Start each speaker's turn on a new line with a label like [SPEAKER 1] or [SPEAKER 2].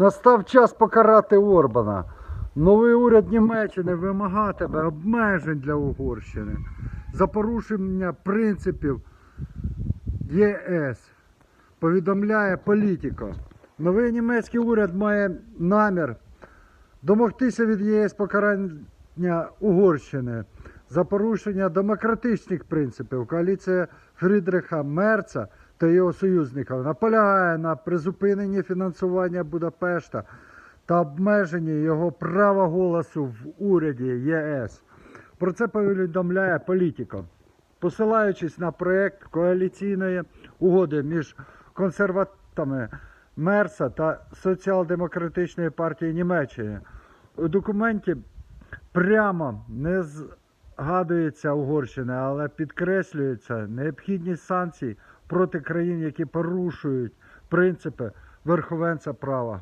[SPEAKER 1] Настав час покарати Орбана. Новий уряд Німеччини вимагатиме обмежень для Угорщини за порушення принципів ЄС. Повідомляє політико. Новий німецький уряд має намір домогтися від ЄС покарання Угорщини за порушення демократичних принципів. Коаліція Фрідриха Мерца та його союзників наполягає на призупиненні фінансування Будапешта та обмеженні його права голосу в уряді ЄС. Про це повідомляє політико. Посилаючись на проєкт коаліційної угоди між консерватами Мерса та Соціал-демократичної партії Німеччини. У документі прямо не згадується Угорщина, але підкреслюється необхідність санкцій проти країн, які порушують принципи верховенства права.